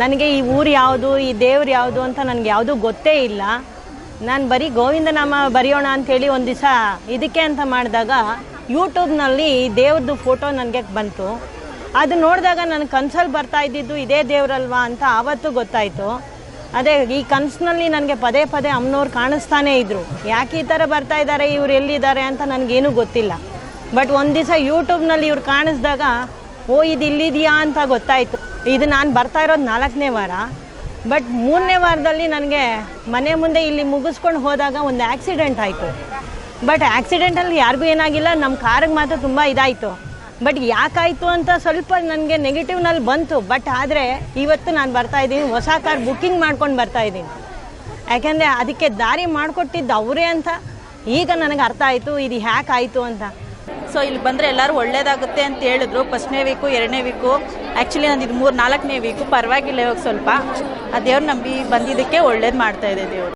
ನನಗೆ ಈ ಊರು ಯಾವುದು, ಈ ದೇವ್ರು ಯಾವುದು ಅಂತ ನನಗೆ ಯಾವುದೂ ಗೊತ್ತೇ ಇಲ್ಲ. ನಾನು ಬರೀ ಗೋವಿಂದ ನಾಮ ಬರೆಯೋಣ ಅಂಥೇಳಿ ಒಂದು ದಿವಸ ಇದಕ್ಕೆ ಅಂತ ಮಾಡಿದಾಗ ಯೂಟ್ಯೂಬ್ನಲ್ಲಿ ದೇವ್ರದ್ದು ಫೋಟೋ ನನಗೆ ಬಂತು. ಅದು ನೋಡಿದಾಗ ನನ್ನ ಕನಸಲ್ಲಿ ಬರ್ತಾ ಇದ್ದಿದ್ದು ಇದೇ ದೇವರಲ್ವಾ ಅಂತ ಆವತ್ತು ಗೊತ್ತಾಯಿತು. ಅದೇ ಈ ಕನಸಿನಲ್ಲಿ ನನಗೆ ಪದೇ ಪದೇ ಅಮ್ಮನವ್ರು ಕಾಣಿಸ್ತಾನೇ ಇದ್ರು. ಯಾಕೆ ಈ ಥರ ಬರ್ತಾ ಇದ್ದಾರೆ ಇವ್ರು ಎಲ್ಲಿದ್ದಾರೆ ಅಂತ ನನಗೇನೂ ಗೊತ್ತಿಲ್ಲ. ಬಟ್ ಒಂದು ದಿವಸ ಯೂಟ್ಯೂಬ್ನಲ್ಲಿ ಇವ್ರು ಕಾಣಿಸ್ದಾಗ, ಓ ಇದು ಇಲ್ಲಿದೆಯಾ ಅಂತ ಗೊತ್ತಾಯಿತು. ಇದು ನಾನು ಬರ್ತಾ ಇರೋದು ನಾಲ್ಕನೇ ವಾರ. ಬಟ್ ಮೂರನೇ ವಾರದಲ್ಲಿ ನನಗೆ ಮನೆ ಮುಂದೆ ಇಲ್ಲಿ ಮುಗಿಸ್ಕೊಂಡು ಹೋದಾಗ ಒಂದು ಆಕ್ಸಿಡೆಂಟ್ ಆಯಿತು. ಬಟ್ ಆ್ಯಕ್ಸಿಡೆಂಟಲ್ಲಿ ಯಾರಿಗೂ ಏನಾಗಿಲ್ಲ ನಮ್ಮ ಕಾರಿಗೆ ಮಾತ್ರ ತುಂಬ ಇದಾಯಿತು. ಬಟ್ ಯಾಕಾಯಿತು ಅಂತ ಸ್ವಲ್ಪ ನನಗೆ ನೆಗೆಟಿವ್ನಲ್ಲಿ ಬಂತು. ಬಟ್ ಆದರೆ ಇವತ್ತು ನಾನು ಬರ್ತಾ ಇದ್ದೀನಿ, ಹೊಸ ಕಾರ್ ಬುಕ್ಕಿಂಗ್ ಮಾಡ್ಕೊಂಡು ಬರ್ತಾ ಇದ್ದೀನಿ. ಯಾಕೆಂದರೆ ಅದಕ್ಕೆ ದಾರಿ ಮಾಡಿಕೊಟ್ಟಿದ್ದು ಅವರೇ ಅಂತ. ಈಗ ನನಗೆ ಅರ್ಥ ಆಯಿತು, ಇದು ಹ್ಯಾಕಾಯಿತು ಅಂತ. ಸೊ ಇಲ್ಲಿ ಬಂದರೆ ಎಲ್ಲರೂ ಒಳ್ಳೇದಾಗುತ್ತೆ ಅಂತ ಹೇಳಿದ್ರು. ಫಸ್ಟ್ನೇ ವೀಕು ಎರಡನೇ ವೀಕು ಆ್ಯಕ್ಚುಲಿ ನಾನು ಇದು ಮೂರು ನಾಲ್ಕನೇ ವೀಕು ಪರವಾಗಿಲ್ಲ ಇವಾಗ ಸ್ವಲ್ಪ. ಆ ದೇವ್ರು ನಂಬಿ ಬಂದಿದ್ದಕ್ಕೆ ಒಳ್ಳೇದು ಮಾಡ್ತಾ ಇದೆ ದೇವರು.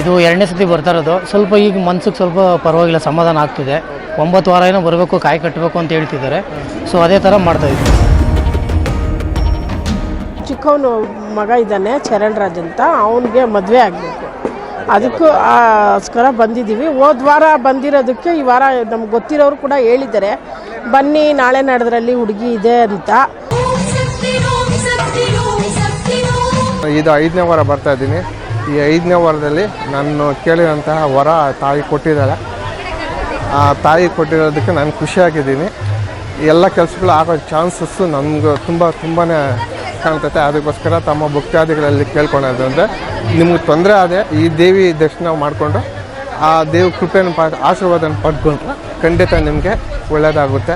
ಇದು ಎರಡನೇ ಸತಿ ಬರ್ತಾ ಇರೋದು. ಸ್ವಲ್ಪ ಈಗ ಮನ್ಸಿಗೆ ಸ್ವಲ್ಪ ಪರವಾಗಿಲ್ಲ ಸಮಾಧಾನ ಆಗ್ತಿದೆ. ಒಂಬತ್ತು ವಾರ ಏನೋ ಬರಬೇಕು ಕಾಯಿ ಕಟ್ಟಬೇಕು ಅಂತ ಹೇಳ್ತಿದ್ದಾರೆ. ಸೊ ಅದೇ ಥರ ಮಾಡ್ತಾ ಇದ್ವಿ ಚಿಕ್ಕವನು ಮಗ ಇದ್ದಾನೆ ಚರಣ್ ರಾಜ್ ಅಂತ. ಅವನಿಗೆ ಮದುವೆ ಆಗಬೇಕು. ಅದಕ್ಕೂ ಆಸ್ಕರ ಬಂದಿದ್ದೀವಿ. ಹೋದ ವಾರ ಬಂದಿರೋದಕ್ಕೆ ಈ ವಾರ ನಮ್ಗೆ ಗೊತ್ತಿರೋರು ಕೂಡ ಹೇಳಿದ್ದಾರೆ. ಬನ್ನಿ, ನಾಳೆ ನಡೆದ್ರಲ್ಲಿ ಹುಡುಗಿ ಇದೆ ಅಂತ. ಇದು ಐದನೇ ವಾರ ಬರ್ತಾ ಇದ್ದೀನಿ. ಈ ಐದನೇ ವಾರದಲ್ಲಿ ನಾನು ಕೇಳಿದಂತಹ ವರ ತಾಯಿ ಕೊಟ್ಟಿದ್ದಾರೆ. ಆ ತಾಯಿ ಕೊಟ್ಟಿರೋದಕ್ಕೆ ನಾನು ಖುಷಿಯಾಗಿದ್ದೀನಿ. ಎಲ್ಲ ಕೆಲಸಗಳು ಆಗೋ ಚಾನ್ಸಸ್ಸು ನಮ್ಗೆ ತುಂಬ ತುಂಬಾ ಕಾಣ್ತೈತೆ. ಅದಕ್ಕೋಸ್ಕರ ತಮ್ಮ ಭಕ್ತಾದಿಗಳಲ್ಲಿ ಕೇಳ್ಕೊಳೋದು ಅಂದರೆ ನಿಮಗೆ ತೊಂದರೆ ಆದರೆ ಈ ದೇವಿ ದರ್ಶನ ಮಾಡಿಕೊಂಡು ಆ ದೇವಿ ಕೃಪೆಯನ್ನು ಪಾ ಆಶೀರ್ವಾದನ ಪಡ್ಕೊಂಡ್ರೆ ಖಂಡಿತ ನಿಮಗೆ ಒಳ್ಳೆಯದಾಗುತ್ತೆ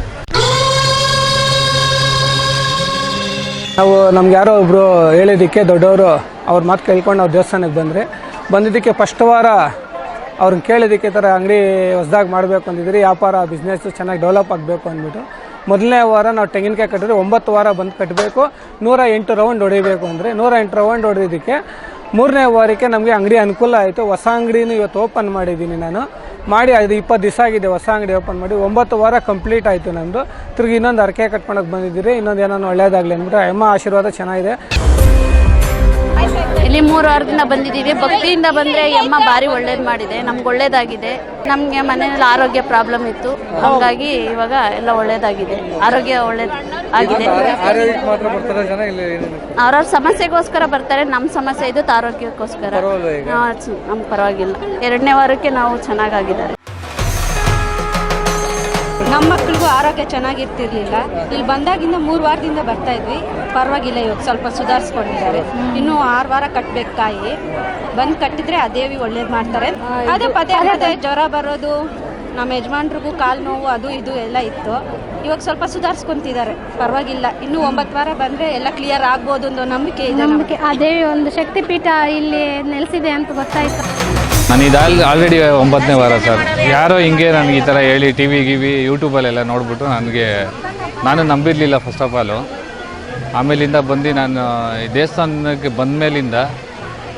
ನಾವು ನಮ್ಗೆ ಯಾರೋ ಒಬ್ಬರು ಹೇಳಿದ್ದಕ್ಕೆ ದೊಡ್ಡವರು ಅವ್ರ ಮಾತು ಕೇಳ್ಕೊಂಡು ಅವ್ರ ದೇವಸ್ಥಾನಕ್ಕೆ ಬಂದರೆ, ಬಂದಿದ್ದಕ್ಕೆ ಫಸ್ಟ್ ವಾರ ಅವ್ರನ್ನ ಕೇಳಿದ್ದಕ್ಕೆ ಥರ ಅಂಗಡಿ ಹೊಸದಾಗಿ ಮಾಡಬೇಕು ಅಂದಿದ್ರಿ ವ್ಯಾಪಾರ ಬಿಸ್ನೆಸ್ಸು ಚೆನ್ನಾಗಿ ಡೆವಲಪ್ ಆಗಬೇಕು ಅಂದ್ಬಿಟ್ಟು ಮೊದಲನೇ ವಾರ ನಾವು ತೆಂಗಿನಕಾಯಿ ಕಟ್ಟಿದ್ರೆ ಒಂಬತ್ತು ವಾರ ಬಂದು ಕಟ್ಟಬೇಕು. ನೂರ ಎಂಟು ರೌಂಡ್ ಹೊಡಿಬೇಕು ಅಂದರೆ ನೂರ ಎಂಟು ರೌಂಡ್ ಹೊಡೆಯೋದಕ್ಕೆ ಮೂರನೇ ವಾರಕ್ಕೆ ನಮಗೆ ಅಂಗಡಿ ಅನುಕೂಲ ಆಯಿತು. ಹೊಸ ಅಂಗಡಿನೂ ಇವತ್ತು ಓಪನ್ ಮಾಡಿದ್ದೀನಿ ನಾನು. ಮಾಡಿ ಅದು ಇಪ್ಪತ್ತು ದಿವಸ ಆಗಿದೆ ಹೊಸ ಅಂಗಡಿ ಓಪನ್ ಮಾಡಿ. ಒಂಬತ್ತು ವಾರ ಕಂಪ್ಲೀಟ್ ಆಯಿತು ನಮ್ಮದು ತಿರುಗಿ ಇನ್ನೊಂದು ಅರಕೆ ಕಟ್ಕೊಳಕ್ಕೆ ಬಂದಿದ್ದೀರಿ. ಇನ್ನೊಂದು ಏನೋ ಒಳ್ಳೆಯದಾಗಲಿ ಅಂದ್ಬಿಟ್ಟು ಅಮ್ಮ ಆಶೀರ್ವಾದ ಚೆನ್ನಾಗಿದೆ. ಇಲ್ಲಿ ಮೂರು ವಾರದಿಂದ ಬಂದಿದ್ದೀವಿ. ಭಕ್ತಿಯಿಂದ ಬಂದರೆ ಅಮ್ಮ ಭಾರಿ ಒಳ್ಳೇದು ಮಾಡಿದೆ. ನಮ್ಗೆ ಒಳ್ಳೇದಾಗಿದೆ. ನಮಗೆ ಮನೆಯಲ್ಲಿ ಆರೋಗ್ಯ ಪ್ರಾಬ್ಲಮ್ ಇತ್ತು. ಹಾಗಾಗಿ ಇವಾಗ ಎಲ್ಲ ಒಳ್ಳೇದಾಗಿದೆ. ಆರೋಗ್ಯ ಒಳ್ಳೇದು ಆಗಿದೆ. ಅವ್ರವ್ರ ಸಮಸ್ಯೆಗೋಸ್ಕರ ಬರ್ತಾರೆ. ನಮ್ಮ ಸಮಸ್ಯೆ ಇದು ಆರೋಗ್ಯಕ್ಕೋಸ್ಕರ ನಮ್ಗೆ ಪರವಾಗಿಲ್ಲ. ಎರಡನೇ ವಾರಕ್ಕೆ ನಾವು ಚೆನ್ನಾಗಾಗಿದ್ದಾರೆ. ನಮ್ಮ ಮಕ್ಕಳಿಗೂ ಆರೋಗ್ಯ ಚೆನ್ನಾಗಿರ್ತಿರ್ಲಿಲ್ಲ. ಇಲ್ಲಿ ಬಂದಾಗಿಂದ ಮೂರು ವಾರದಿಂದ ಬರ್ತಾ ಇದ್ವಿ. ಪರವಾಗಿಲ್ಲ ಇವಾಗ ಸ್ವಲ್ಪ ಸುಧಾರಿಸ್ಕೊಂಡಿದ್ದಾರೆ. ಇನ್ನು ಆರು ವಾರ ಕಟ್ಬೇಕು ಕಾಯಿ ಬಂದು ಕಟ್ಟಿದ್ರೆ ಆ ದೇವಿ ಒಳ್ಳೇದು ಮಾಡ್ತಾರೆ. ಅದೇ ಪದೇ ಪದೇ ಜ್ವರ ಬರೋದು ನಮ್ಮ ಯಜಮಾನ್ರಿಗೂ ಕಾಲು ನೋವು ಅದು ಇದು ಎಲ್ಲ ಇತ್ತು. ಇವಾಗ ಸ್ವಲ್ಪ ಸುಧಾರಿಸ್ಕೊಂತಿದ್ದಾರೆ. ಪರವಾಗಿಲ್ಲ. ಇನ್ನು ಒಂಬತ್ತು ವಾರ ಬಂದರೆ ಎಲ್ಲ ಕ್ಲಿಯರ್ ಆಗ್ಬೋದು ಅನ್ನೋ ನಂಬಿಕೆ ಇದೆ ನಂಬಿಕೆ. ಆ ದೇವಿ ಒಂದು ಶಕ್ತಿಪೀಠ ಇಲ್ಲಿ ನೆಲೆಸಿದೆ ಅಂತ ಗೊತ್ತಾಯ್ತು. ನಾನು ಆಲ್ರೆಡಿ ಒಂಬತ್ತನೇ ವಾರ ಸರ್. ಯಾರೋ ಹಿಂಗೆ ನನಗೆ ಈ ಥರ ಹೇಳಿ ಟಿ ವಿ ಗಿವಿ ಯೂಟ್ಯೂಬಲ್ಲೆಲ್ಲ ನೋಡಿಬಿಟ್ಟು ನನಗೆ ನಾನು ನಂಬಿರಲಿಲ್ಲ ಫಸ್ಟ್ ಆಫ್ ಆಲು ಆಮೇಲಿಂದ ಬಂದು ನಾನು ಈ ದೇವಸ್ಥಾನಕ್ಕೆ ಬಂದ ಮೇಲಿಂದ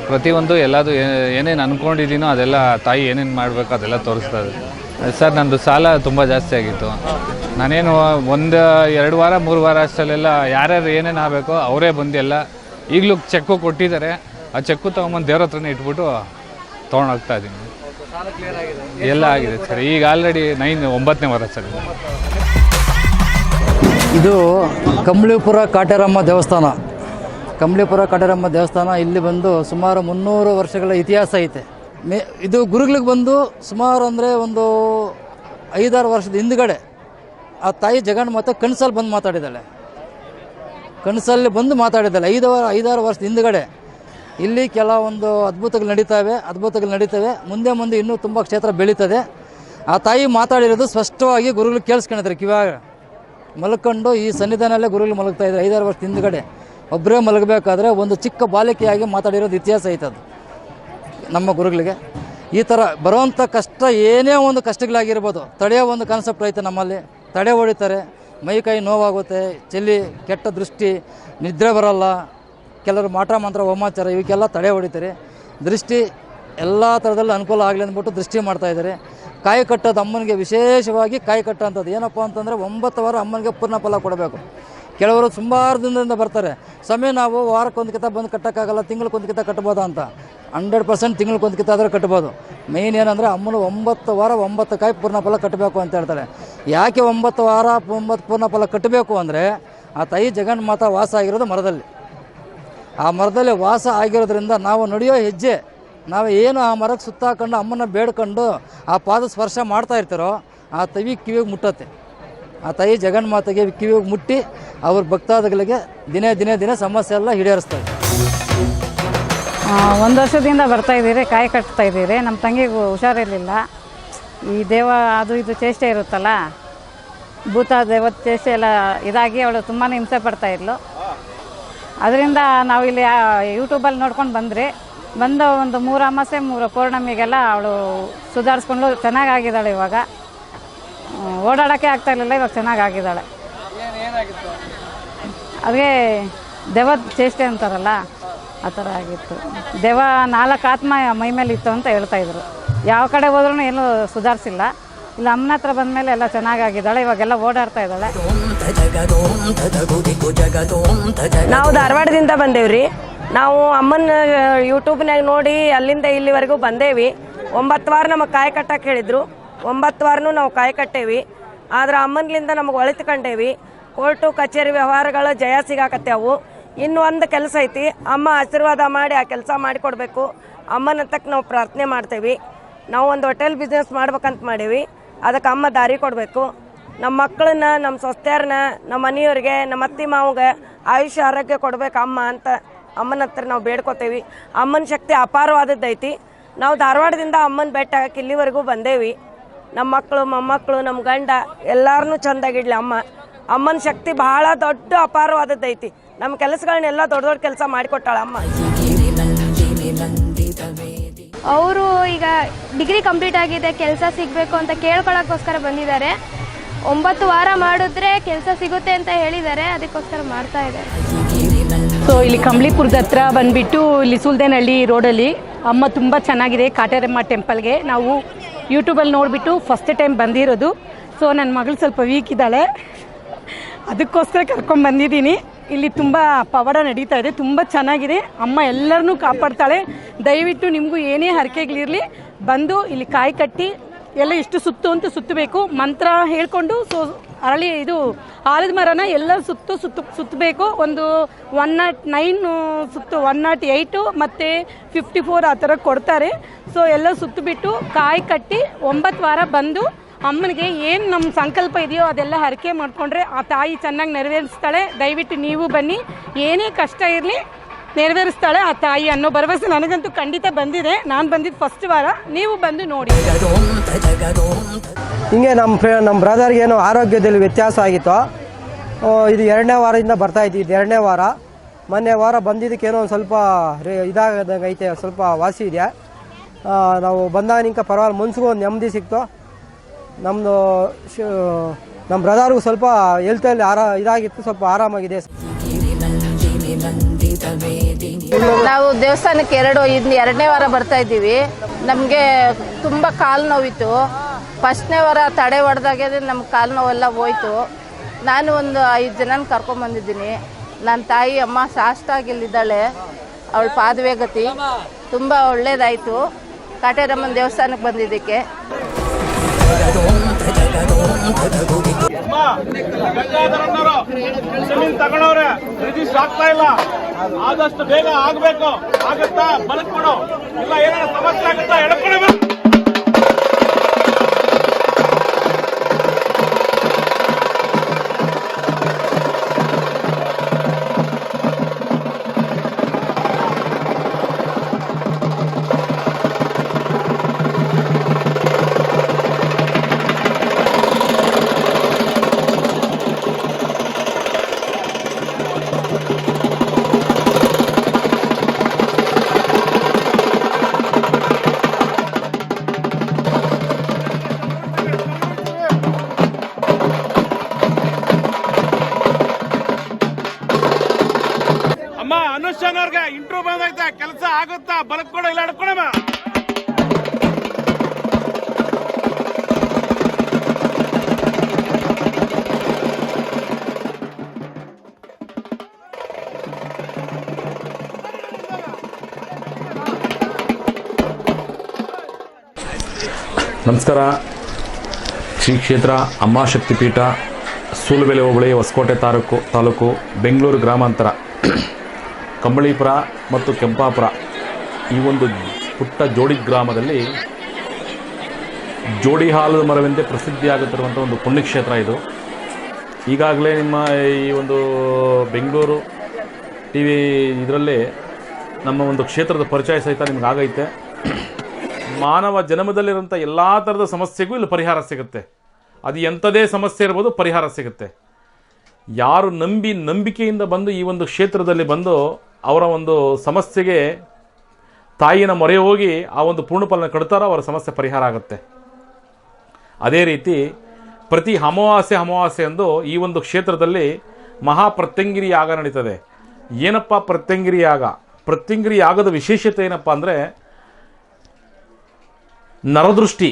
ಪ್ರತಿಯೊಂದು ಎಲ್ಲದು ಏನೇನು ಅಂದ್ಕೊಂಡಿದ್ದೀನೋ ಅದೆಲ್ಲ ತಾಯಿ ಏನೇನು ಮಾಡಬೇಕು ಅದೆಲ್ಲ ತೋರಿಸ್ತಾ ಇದೆ ಸರ್ ನನ್ನದು ಸಾಲ ತುಂಬ ಜಾಸ್ತಿ ಆಗಿತ್ತು. ನಾನೇನು ಒಂದು ಎರಡು ವಾರ, ಮೂರು ವಾರ ಅಷ್ಟಲ್ಲೆಲ್ಲ ಯಾರ್ಯಾರು ಏನೇನು ಆಗಬೇಕೋ ಅವರೇ ಬಂದು ಎಲ್ಲ ಈಗಲೂ ಚೆಕ್ಕು ಕೊಟ್ಟಿದ್ದಾರೆ. ಆ ಚೆಕ್ಕು ತೊಗೊಂಬಂದು ದೇವ್ರ ಹತ್ರನೇ ಇಟ್ಬಿಟ್ಟು ತೊಗೊಂಡೋಗ್ತಾ ಇದ್ದೀನಿ ಎಲ್ಲ ಆಗಿದೆ ಸರ್. ಈಗ ಆಲ್ರೆಡಿ ನೈನ್ ಒಂಬತ್ತನೇ ವಾರ ಸರ್ ಇದು. ಕಂಬಳಿಪುರ ಕಾಟೇರಮ್ಮ ದೇವಸ್ಥಾನ. ಕಂಬಳಿಪುರ ಕಾಟೇರಮ್ಮ ದೇವಸ್ಥಾನ ಇಲ್ಲಿ ಬಂದು ಸುಮಾರು ಮುನ್ನೂರು ವರ್ಷಗಳ ಇತಿಹಾಸ ಐತೆ. ಮೇ ಇದು ಗುರುಗಳಿಗೆ ಬಂದು ಸುಮಾರು ಅಂದರೆ ಒಂದು ಐದಾರು ವರ್ಷದ ಹಿಂದ್ಗಡೆ ಆ ತಾಯಿ ಜಗನ್ ಮತ್ತೆ ಕನಸಲ್ಲಿ ಬಂದು ಮಾತಾಡಿದ್ದಾಳೆ. ಕನಸಲ್ಲಿ ಬಂದು ಮಾತಾಡಿದ್ದಾಳೆ. ಐದು ವಾರ ಐದಾರು ವರ್ಷದ ಹಿಂದ್ಗಡೆ. ಇಲ್ಲಿ ಕೆಲವೊಂದು ಅದ್ಭುತಗಳು ನಡೀತವೆ ಅದ್ಭುತಗಳು ನಡೀತವೆ. ಮುಂದೆ ಮುಂದೆ ಇನ್ನೂ ತುಂಬ ಕ್ಷೇತ್ರ ಬೆಳೀತದೆ. ಆ ತಾಯಿ ಮಾತಾಡಿರೋದು ಸ್ಪಷ್ಟವಾಗಿ ಗುರುಗಳು ಕೇಳಿಸ್ಕೊಂಡಿದ್ರೆ ಕಿವಾಗ ಮಲ್ಕೊಂಡು ಈ ಸನ್ನಿಧಾನಲ್ಲೇ ಗುರುಗಳು ಮಲಗ್ತಾ ಇದ್ದಾರೆ. ಐದಾರು ವರ್ಷ ಹಿಂದ್ಗಡೆ ಒಬ್ಬರೇ ಮಲಗಬೇಕಾದ್ರೆ ಒಂದು ಚಿಕ್ಕ ಬಾಲಿಕೆಯಾಗಿ ಮಾತಾಡಿರೋದು ಇತಿಹಾಸ ಐತದು ನಮ್ಮ ಗುರುಗಳಿಗೆ. ಈ ಥರ ಬರುವಂಥ ಕಷ್ಟ ಏನೇ ಒಂದು ಕಷ್ಟಗಳಾಗಿರ್ಬೋದು. ತಡೆಯೋ ಒಂದು ಕಾನ್ಸೆಪ್ಟ್ ಐತೆ ನಮ್ಮಲ್ಲಿ. ತಡೆ ಹೊಡಿತಾರೆ. ಮೈ ಕೈ ನೋವಾಗುತ್ತೆ. ಚೆಲ್ಲಿ ಕೆಟ್ಟ ದೃಷ್ಟಿ, ನಿದ್ರೆ ಬರಲ್ಲ. ಕೆಲವರು ಮಾಟ ಮಂತ್ರ ಹೋಮಾಚಾರ, ಇವಕ್ಕೆಲ್ಲ ತಡೆ ಹೊಡಿತಾರೆ. ದೃಷ್ಟಿ ಎಲ್ಲ ಥರದಲ್ಲೂ ಅನುಕೂಲ ಆಗಲಿ ಅಂದ್ಬಿಟ್ಟು ದೃಷ್ಟಿ ಮಾಡ್ತಾ ಇದ್ದಾರೆ. ಕಾಯಿ ಕಟ್ಟೋದು ಅಮ್ಮನಿಗೆ ವಿಶೇಷವಾಗಿ ಕಾಯಿ ಕಟ್ಟೋಂಥದ್ದು. ಏನಪ್ಪ ಅಂತಂದರೆ ಒಂಬತ್ತು ವಾರ ಅಮ್ಮನಿಗೆ ಪೂರ್ಣ ಫಲ ಕೊಡಬೇಕು. ಕೆಲವರು ಸುಮಾರು ದಿನದಿಂದ ಬರ್ತಾರೆ. ಸಮಯ ನಾವು ವಾರಕ್ಕೊಂದು ಕಿತ ಬಂದು ಕಟ್ಟೋಕ್ಕಾಗಲ್ಲ ತಿಂಗ್ಳಿಗೊಂದು ಕಿತ ಕಟ್ಬೋದಾ ಅಂತ. ಹಂಡ್ರೆಡ್ ಪರ್ಸೆಂಟ್ ತಿಂಗ್ಳಿಗೊಂದು ಕಿತ ಆದರೆ ಕಟ್ಬೋದು. ಮೇಯ್ನ್ ಏನಂದರೆ ಅಮ್ಮನ ಒಂಬತ್ತು ವಾರ ಒಂಬತ್ತು ಕಾಯಿ ಪೂರ್ಣ ಫಲ ಕಟ್ಟಬೇಕು ಅಂತ ಹೇಳ್ತಾರೆ. ಯಾಕೆ ಒಂಬತ್ತು ವಾರ ಒಂಬತ್ತು ಪೂರ್ಣ ಫಲ ಕಟ್ಟಬೇಕು ಅಂದರೆ ಆ ತಾಯಿ ಜಗನ್ಮಾತ ವಾಸ ಆಗಿರೋದು ಮರದಲ್ಲಿ. ಆ ಮರದಲ್ಲಿ ವಾಸ ಆಗಿರೋದ್ರಿಂದ ನಾವು ನಡೆಯೋ ಹೆಜ್ಜೆ, ನಾವು ಏನು ಆ ಮರಕ್ಕೆ ಸುತ್ತಾಕೊಂಡು ಅಮ್ಮನ ಬೇಡ್ಕೊಂಡು ಆ ಪಾದ ಸ್ಪರ್ಶ ಮಾಡ್ತಾ ಇರ್ತಾರೋ, ಆ ತವಿ ಕಿವಿಗೆ ಮುಟ್ಟತ್ತೆ. ಆ ತಾಯಿ ಜಗನ್ಮಾತೆಗೆ ಕಿವಿಗೆ ಮುಟ್ಟಿ ಅವ್ರ ಭಕ್ತಾದಿಗಳಿಗೆ ದಿನೇ ದಿನೇ ದಿನೇ ಸಮಸ್ಯೆ ಎಲ್ಲ ಈಡೇರಿಸ್ತಾರೆ ಒಂದು ವರ್ಷದಿಂದ ಬರ್ತಾ ಇದ್ದೀರಿ, ಕಾಯಿ ಕಟ್ತಾ ಇದ್ದೀರಿ ನಮ್ಮ ತಂಗಿಗೂ ಹುಷಾರಿರಲಿಲ್ಲ. ಈ ದೇವ ಅದು ಇದು ಚೇಷ್ಟೆ ಇರುತ್ತಲ್ಲ, ಭೂತ ದೇವದ ಚೇಷ್ಟೆ ಎಲ್ಲ ಇದಾಗಿ ಅವಳು ತುಂಬಾ ಹಿಂಸೆ ಪಡ್ತಾ ಇದ್ಲು. ಅದರಿಂದ ನಾವು ಇಲ್ಲಿ ಯೂಟ್ಯೂಬಲ್ಲಿ ನೋಡ್ಕೊಂಡು ಬಂದ್ರಿ, ಬಂದ ಒಂದು ಮೂರು ಅಮಾಸೆ, ಮೂರು ಪೌರ್ಣಮಿಗೆಲ್ಲ ಅವಳು ಸುಧಾರಿಸ್ಕೊಂಡು ಚೆನ್ನಾಗಾಗಿದ್ದಾಳೆ ಇವಾಗ. ಓಡಾಡೋಕ್ಕೆ ಆಗ್ತಾ ಇರಲಿಲ್ಲ, ಇವಾಗ ಚೆನ್ನಾಗಾಗಿದ್ದಾಳೆ. ಅದೇ ದೆವ ಚೇಷ್ಟೆ ಅಂತಾರಲ್ಲ, ಆ ಥರ ಆಗಿತ್ತು. ದೆವ ನಾಲ್ಕು ಆತ್ಮ ಮೈ ಮೇಲೆ ಇತ್ತು ಅಂತ ಹೇಳ್ತಾ ಇದ್ರು. ಯಾವ ಕಡೆ ಹೋದ್ರೂ ಏನೂ ಸುಧಾರಿಸಿಲ್ಲ. ಇಲ್ಲ, ಅಮ್ಮನ ಹತ್ರ ಬಂದಮೇಲೆ ಎಲ್ಲ ಚೆನ್ನಾಗಾಗಿದ್ದಾಳೆ, ಇವಾಗೆಲ್ಲ ಓಡಾಡ್ತಾ ಇದ್ದಾಳೆ. ನಾವು ಧಾರವಾಡದಿಂದ ಬಂದೇವ್ರಿ. ನಾವು ಅಮ್ಮನ ಯೂಟ್ಯೂಬ್ನಾಗ ನೋಡಿ ಅಲ್ಲಿಂದ ಇಲ್ಲಿವರೆಗೂ ಬಂದೇವಿ. ಒಂಬತ್ತು ವಾರ ನಮಗೆ ಕಾಯಿ ಕಟ್ಟಕ್ಕೆ ಹೇಳಿದ್ರು. ಒಂಬತ್ತು ವಾರನೂ ನಾವು ಕಾಯಿ ಕಟ್ಟೇವಿ. ಆದ್ರೆ ಅಮ್ಮನಿಂದ ನಮಗೆ ಒಳಿತುಕೊಂಡೇವಿ ಕೋರ್ಟು, ಕಚೇರಿ ವ್ಯವಹಾರಗಳು ಜಯ ಸಿಗಾಕತ್ತೇವು ಒಂದು ಕೆಲಸ ಐತಿ. ಅಮ್ಮ ಆಶೀರ್ವಾದ ಮಾಡಿ ಆ ಕೆಲಸ ಮಾಡಿಕೊಡ್ಬೇಕು. ಅಮ್ಮನ ಹತ್ತಕ್ಕೆ ನಾವು ಪ್ರಾರ್ಥನೆ ಮಾಡ್ತೇವೆ. ನಾವು ಒಂದು ಹೋಟೆಲ್ ಬಿಸ್ನೆಸ್ ಮಾಡ್ಬೇಕಂತ ಮಾಡೀವಿ. ಅದಕ್ಕೆ ಅಮ್ಮ ದಾರಿ ಕೊಡಬೇಕು. ನಮ್ಮ ಮಕ್ಕಳನ್ನ ನಮ್ಮ ಸೊಸ್ತ್ಯಾರನ್ನ ನಮ್ಮ ಮನೆಯವ್ರಿಗೆ ನಮ್ಮ ಅತ್ತಿ ಮಾವಗೆ ಆಯುಷ್ಯ ಆರೋಗ್ಯ ಕೊಡ್ಬೇಕು ಅಮ್ಮ ಅಂತ ಅಮ್ಮನ ಹತ್ರ ನಾವು ಬೇಡ್ಕೋತೇವಿ. ಅಮ್ಮನ ಶಕ್ತಿ ಅಪಾರವಾದದ್ದೈತಿ. ನಾವು ಧಾರವಾಡದಿಂದ ಅಮ್ಮನ ಬೆಟ್ಟ ಇಲ್ಲಿವರೆಗೂ ಬಂದೇವಿ. ನಮ್ಮ ಮಕ್ಕಳು, ಮೊಮ್ಮಕ್ಕಳು ನಮ್ಮ ಗಂಡ ಎಲ್ಲಾರನ್ನೂ ಚಂದಾಗಿಡ್ಲಿ ಅಮ್ಮ. ಅಮ್ಮನ ಶಕ್ತಿ ಬಹಳ ದೊಡ್ಡ ಅಪಾರವಾದದ್ದೈತಿ. ನಮ್ಮ ಕೆಲಸಗಳನ್ನೆಲ್ಲ ದೊಡ್ಡ ದೊಡ್ಡ ಕೆಲಸ ಮಾಡಿಕೊಟ್ಟಾಳ ಅಮ್ಮ. ಅವರು ಈಗ ಡಿಗ್ರಿ ಕಂಪ್ಲೀಟ್ ಆಗಿದೆ, ಕೆಲಸ ಸಿಗಬೇಕು ಅಂತ ಕೇಳ್ಕೊಳ್ಳೋಕ್ಕೋಸ್ಕರ ಬಂದಿದ್ದಾರೆ. ಒಂಬತ್ತು ವಾರ ಮಾಡಿದ್ರೆ ಕೆಲಸ ಸಿಗುತ್ತೆ ಅಂತ ಹೇಳಿದ್ದಾರೆ, ಅದಕ್ಕೋಸ್ಕರ ಮಾಡ್ತಾ ಇದೆ. ಸೊ ಇಲ್ಲಿ ಕಂಬ್ಳಿಪುರದ ಹತ್ರ ಬಂದ್ಬಿಟ್ಟು ಇಲ್ಲಿ ಸುಲ್ದೇನಹಳ್ಳಿ ರೋಡಲ್ಲಿ ಅಮ್ಮ ತುಂಬ ಚೆನ್ನಾಗಿದೆ, ಕಾಟೇರಮ್ಮ ಟೆಂಪಲ್ಗೆ ನಾವು ಯೂಟ್ಯೂಬಲ್ಲಿ ನೋಡಿಬಿಟ್ಟು ಫಸ್ಟ್ ಟೈಮ್ ಬಂದಿರೋದು. ಸೊ ನನ್ನ ಮಗಳು ಸ್ವಲ್ಪ ವೀಕ್ ಇದ್ದಾಳೆ. ಅದಕ್ಕೋಸ್ಕರ ಕರ್ಕೊಂಡು ಬಂದಿದ್ದೀನಿ. ಇಲ್ಲಿ ತುಂಬ ಪವಾಡ ನಡೀತಾ ಇದೆ, ತುಂಬ ಚೆನ್ನಾಗಿದೆ. ಅಮ್ಮ ಎಲ್ಲರನ್ನೂ ಕಾಪಾಡ್ತಾಳೆ. ದಯವಿಟ್ಟು ನಿಮಗೂ ಏನೇ ಹರಕೆಗಳಿರಲಿ, ಬಂದು ಇಲ್ಲಿ ಕಾಯಿ ಕಟ್ಟಿ ಎಲ್ಲ ಇಷ್ಟು ಸುತ್ತು ಅಂತ ಸುತ್ತಬೇಕು. ಮಂತ್ರ ಹೇಳ್ಕೊಂಡು ಸೊ ಅರಳಿ ಇದು ಆಲದ ಮರನ ಎಲ್ಲ ಸುತ್ತು ಸುತ್ತು ಸುತ್ತಬೇಕು. ಒಂದು ಒನ್ ನಾಟ್ ನೈನ್ ಸುತ್ತು ಒನ್ ನಾಟ್ ಏಯ್ಟು ಮತ್ತು ಫಿಫ್ಟಿ ಫೋರ್ ಆ ಥರ ಕೊಡ್ತಾರೆ. ಸೊ ಎಲ್ಲ ಸುತ್ತಬಿಟ್ಟು ಕಾಯಿ ಕಟ್ಟಿ ಒಂಬತ್ತು ವಾರ ಬಂದು ಅಮ್ಮನಿಗೆ ಏನು ನಮ್ಮ ಸಂಕಲ್ಪ ಇದೆಯೋ ಅದೆಲ್ಲ ಹರಕೆ ಮಾಡಿಕೊಂಡ್ರೆ ಆ ತಾಯಿ ಚೆನ್ನಾಗಿ ನೆರವೇರಿಸ್ತಾಳೆ. ದಯವಿಟ್ಟು ನೀವು ಬನ್ನಿ. ಏನೇ ಕಷ್ಟ ಇರಲಿ ನೆರವೇರಿಸ್ತಾಳೆ. ಆ ತಾಯಿ ಅನ್ನೋ ಭರವಸೆ ನನಗಂತೂ ಖಂಡಿತ ಬಂದಿದೆ. ನಾನು ಬಂದಿದ್ದು ಫಸ್ಟ್ ವಾರ. ನೀವು ಬಂದು ನೋಡಿ. ಹಿಂಗೆ ನಮ್ಮ ಫ್ರೆ ನಮ್ಮ ಬ್ರದರ್ಗೆ ಏನೋ ಆರೋಗ್ಯದಲ್ಲಿ ವ್ಯತ್ಯಾಸ ಆಗಿತ್ತು ಇದು ಎರಡನೇ ವಾರದಿಂದ ಬರ್ತಾ ಇದ್ದೀವಿ ಇದು ಎರಡನೇ ವಾರ. ಮೊನ್ನೆ ವಾರ ಬಂದಿದ್ದಕ್ಕೇನೋ ಒಂದು ಸ್ವಲ್ಪ ರೇ ಇದಾಗದಂಗೆ ಐತೆ ಸ್ವಲ್ಪ ವಾಸಿ ಇದೆ ನಾವು ಬಂದಾಗ ನಿಂಕ ಪರವಾಗಿಲ್ಲ, ಮನ್ಸಿಗೂ ಒಂದು ನೆಮ್ಮದಿ ಸಿಕ್ತು. ನಮ್ಮದು ನಮ್ಮ ಬ್ರದರ್ಗೂ ಸ್ವಲ್ಪ ಹೆಲ್ತಲ್ಲಿ ಆರಾ, ಇದಾಗಿತ್ತು, ಸ್ವಲ್ಪ ಆರಾಮಾಗಿದೆ. ನಾವು ದೇವಸ್ಥಾನಕ್ಕೆ ಎರಡು, ಇಂದು ಎರಡನೇ ವಾರ ಬರ್ತಾ ಇದ್ದೀವಿ. ನಮಗೆ ತುಂಬ ಕಾಲು ನೋವಿತ್ತು. ಫಸ್ಟ್ನೇ ವಾರ ತಡೆ ಹೊಡೆದಾಗೆ ನಮ್ಮ ಕಾಲು ನೋವೆಲ್ಲ ಹೋಯ್ತು. ನಾನು ಒಂದು ಐದು ಜನನ ಕರ್ಕೊಂಬಂದಿದ್ದೀನಿ ನನ್ನ ತಾಯಿ ಅಮ್ಮ ಸಾಷ್ಟಾಗಿಲ್ಲಿದ್ದಾಳೆ. ಅವಳ ಪಾದವೇ ಗತಿ ತುಂಬ ಒಳ್ಳೇದಾಯಿತು. ಕಾಟೇರಮ್ಮನ ದೇವಸ್ಥಾನಕ್ಕೆ ಬಂದಿದ್ದಕ್ಕೆ. ಜಮೀನ್ ತಗೊಂಡವ್ರೆ ರಿಜಿಸ್ಟರ್ ಆಗ್ತಾ ಇಲ್ಲ. ಆದಷ್ಟು ಬೇಗ ಆಗ್ಬೇಕು. ಆಗತ್ತಾ? ಬದುಕ್ಕೊಡು ಇಲ್ಲ ಏನಾರ ಸಮಸ್ಯೆ ಆಗುತ್ತಾ? ಎಳ್ಕೊಳ್ಬೇಕು ಬಲಕ್ಕೊಡ ಇಲ್ಲ ಅಡ್ಕೊಡಮ್ಮ ನಮಸ್ಕಾರ. ಶ್ರೀ ಕ್ಷೇತ್ರ ಅಮ್ಮ ಪೀಠ ಸೂಲುಬೆಲೆ ಹೋಬಳಿ, ಹೊಸಕೋಟೆ ತಾಲೂಕು ತಾಲೂಕು ಬೆಂಗಳೂರು ಗ್ರಾಮಾಂತರ. ಕಂಬಳಿಪುರ ಮತ್ತು ಕೆಂಪಾಪುರ. ಈ ಒಂದು ಪುಟ್ಟ ಜೋಡಿ ಗ್ರಾಮದಲ್ಲಿ ಜೋಡಿ ಹಾಲದ ಮರವೆಂದೇ ಪ್ರಸಿದ್ಧಿಯಾಗುತ್ತಿರುವಂಥ ಒಂದು ಪುಣ್ಯಕ್ಷೇತ್ರ ಇದು. ಈಗಾಗಲೇ ನಿಮ್ಮ ಈ ಒಂದು ಬೆಂಗಳೂರು ಟಿ ವಿ ಇದರಲ್ಲಿ ನಮ್ಮ ಒಂದು ಕ್ಷೇತ್ರದ ಪರಿಚಯ ಸಹಿತ ನಿಮ್ಗೆ ಆಗೈತೆ. ಮಾನವ ಜನ್ಮದಲ್ಲಿರುವಂಥ ಎಲ್ಲ ಥರದ ಸಮಸ್ಯೆಗೂ ಇಲ್ಲಿ ಪರಿಹಾರ ಸಿಗುತ್ತೆ. ಅದು ಎಂಥದೇ ಸಮಸ್ಯೆ ಇರ್ಬೋದು ಪರಿಹಾರ ಸಿಗುತ್ತೆ. ಯಾರು ನಂಬಿ ನಂಬಿಕೆಯಿಂದ ಬಂದು ಈ ಒಂದು ಕ್ಷೇತ್ರದಲ್ಲಿ ಬಂದು ಅವರ ಒಂದು ಸಮಸ್ಯೆಗೆ ತಾಯಿನ ಮೊರೆ ಹೋಗಿ ಆ ಒಂದು ಪೂರ್ಣಫಲನ ಕಡ್ತಾರೋ ಅವರ ಸಮಸ್ಯೆ ಪರಿಹಾರ ಆಗುತ್ತೆ. ಅದೇ ರೀತಿ ಪ್ರತಿ ಅಮಾವಾಸ್ಯೆ ಅಮಾವಾಸ್ಯೆ ಎಂದು ಈ ಒಂದು ಕ್ಷೇತ್ರದಲ್ಲಿ ಮಹಾಪ್ರತ್ಯಂಗಿರಿ ಯಾಗ ನಡೀತದೆ. ಏನಪ್ಪ ಪ್ರತ್ಯಂಗಿರಿ ಯಾಗ? ಪ್ರತ್ಯಂಗಿರಿ ಯಾಗದ ವಿಶೇಷತೆ ಏನಪ್ಪ ಅಂದರೆ ನರದೃಷ್ಟಿ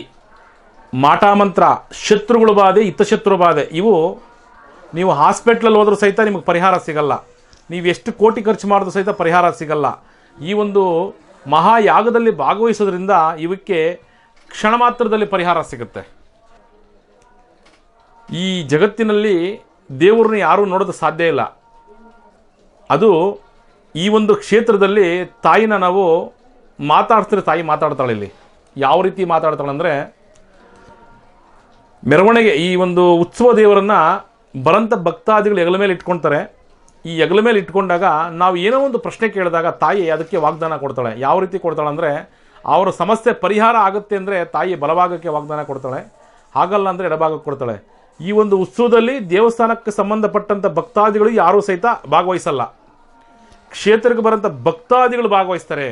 ಮಾಟಾಮಂತ್ರ ಶತ್ರುಗಳು ಬಾಧೆ, ಹಿತಶತ್ರು ಬಾಧೆ, ಇವು ನೀವು ಹಾಸ್ಪಿಟ್ಲಲ್ಲಿ ಹೋದರೂ ಸಹಿತ ನಿಮಗೆ ಪರಿಹಾರ ಸಿಗಲ್ಲ. ನೀವು ಎಷ್ಟು ಕೋಟಿ ಖರ್ಚು ಮಾಡಿದ್ರು ಸಹಿತ ಪರಿಹಾರ ಸಿಗಲ್ಲ. ಈ ಒಂದು ಮಹಾಯಾಗದಲ್ಲಿ ಭಾಗವಹಿಸೋದ್ರಿಂದ ಇವಕ್ಕೆ ಕ್ಷಣ ಮಾತ್ರದಲ್ಲಿ ಪರಿಹಾರ ಸಿಗುತ್ತೆ. ಈ ಜಗತ್ತಿನಲ್ಲಿ ದೇವರನ್ನ ಯಾರೂ ನೋಡೋದು ಸಾಧ್ಯ ಇಲ್ಲ. ಅದು ಈ ಒಂದು ಕ್ಷೇತ್ರದಲ್ಲಿ ತಾಯಿನ ನಾವು ಮಾತಾಡ್ತಿರೋ ತಾಯಿ ಮಾತಾಡ್ತಾಳೆ ಇಲ್ಲಿ. ಯಾವ ರೀತಿ ಮಾತಾಡ್ತಾಳೆ ಅಂದರೆ, ಮೆರವಣಿಗೆ ಈ ಒಂದು ಉತ್ಸವ ದೇವರನ್ನು ಬರಂತ ಭಕ್ತಾದಿಗಳು ಹೆಗಲ ಮೇಲೆ ಇಟ್ಕೊಳ್ತಾರೆ ಈ ಹೆಗಲ ಮೇಲೆ ಇಟ್ಕೊಂಡಾಗ ನಾವು ಏನೋ ಒಂದು ಪ್ರಶ್ನೆ ಕೇಳಿದಾಗ ತಾಯಿ ಅದಕ್ಕೆ ವಾಗ್ದಾನ ಕೊಡ್ತಾಳೆ. ಯಾವ ರೀತಿ ಕೊಡ್ತಾಳೆ ಅಂದರೆ, ಅವರ ಸಮಸ್ಯೆ ಪರಿಹಾರ ಆಗುತ್ತೆ ಅಂದರೆ ತಾಯಿ ಬಲಭಾಗಕ್ಕೆ ವಾಗ್ದಾನ ಕೊಡ್ತಾಳೆ, ಹಾಗಲ್ಲ ಅಂದರೆ ಎಡಭಾಗಕ್ಕೆ ಕೊಡ್ತಾಳೆ. ಈ ಒಂದು ಉತ್ಸವದಲ್ಲಿ ದೇವಸ್ಥಾನಕ್ಕೆ ಸಂಬಂಧಪಟ್ಟಂಥ ಭಕ್ತಾದಿಗಳು ಯಾರೂ ಸಹಿತ ಭಾಗವಹಿಸಲ್ಲ. ಕ್ಷೇತ್ರಕ್ಕೆ ಬರೋಂಥ ಭಕ್ತಾದಿಗಳು ಭಾಗವಹಿಸ್ತಾರೆ.